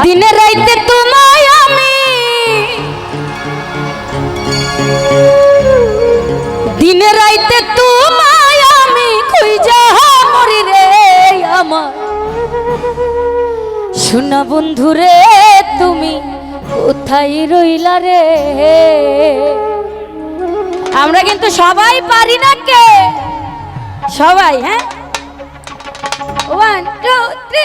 দিনে রাইতে তোমায় আমি। দিনে রাইতে তোমায় আমি খুঁজা মরি রে আমার। শোনা বন্ধু রে, তুমি কোথায় রইলা রে? আমরা কিন্তু সবাই পারি না কে? সবাই হ্যাঁ? ওয়ান টু থ্রি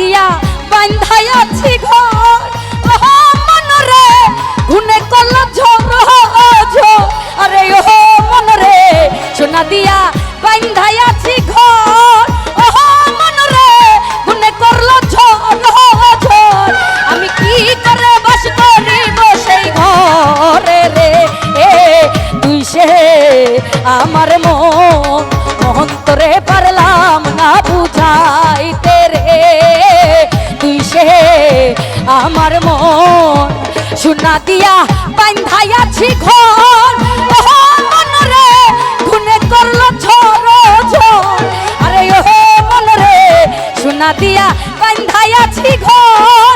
দিয়া বান্ধাই আছি ঘর। মনরে ঘুনে কল ঝড় আরে ও মনরে সোনা দিয়া বান্ধাই আমার মন সোনা দিয়া বান্ধাইয়াছি ঘর। মন রে, খুনে করল ঝড় ঝড়। আরে ওহ, মন রে, সোনা দিয়া বান্ধাইয়াছি ঘর।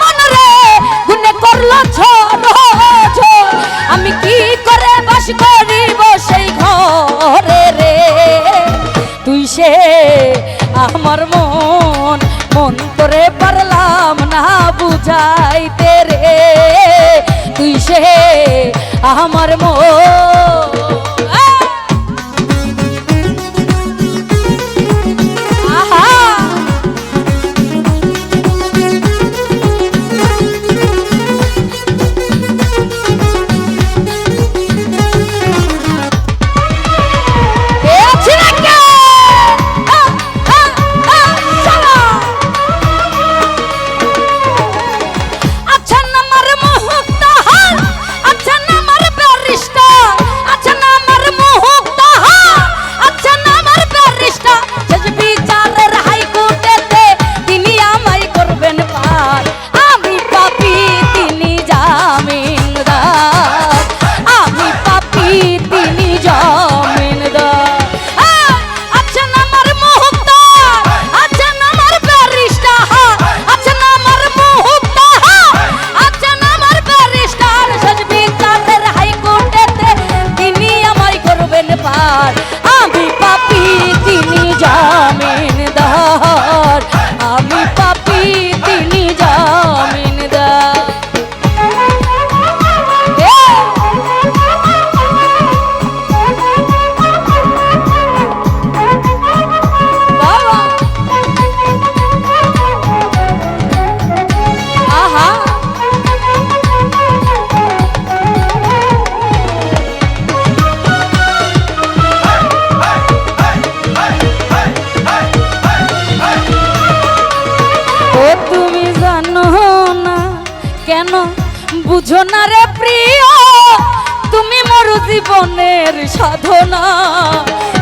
মন রে, খুনে করল ঝড় ঝড়। আমি কি করে বাস করিব সেই ঘরে রে? তুই সে আমার মন করে পারলাম না বুঝাইতে রে। তুই সে আমার মন বুঝো না রে প্রিয় তুমি মোর জীবনের সাধনা।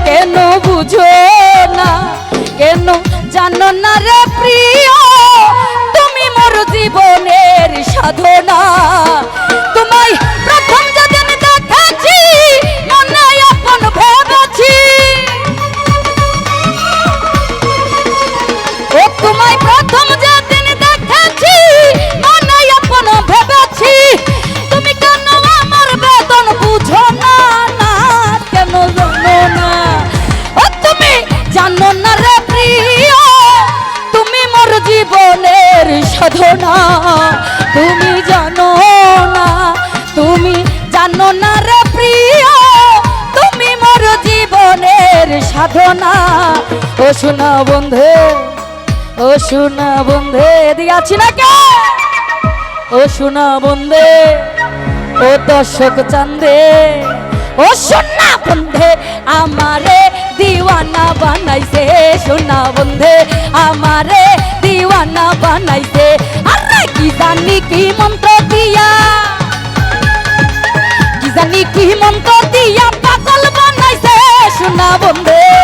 কেন বুঝো না? সাধনা। ও শোনা বন্ধু, ও শোনা বন্ধে এদিকে না কে? ও শোনা বন্ধে, ও দর্শক চান্দে, ও সোনা বন্ধে, আমারে দিওয়ানা বানাইছে। সোনা বন্ধে, আমারে দিওয়ানা বানাইছে। আরে কি জানি কি মন্ত্র দিয়া, কি জানি কি মন্ত্র দিয়া পাগল বানাইছে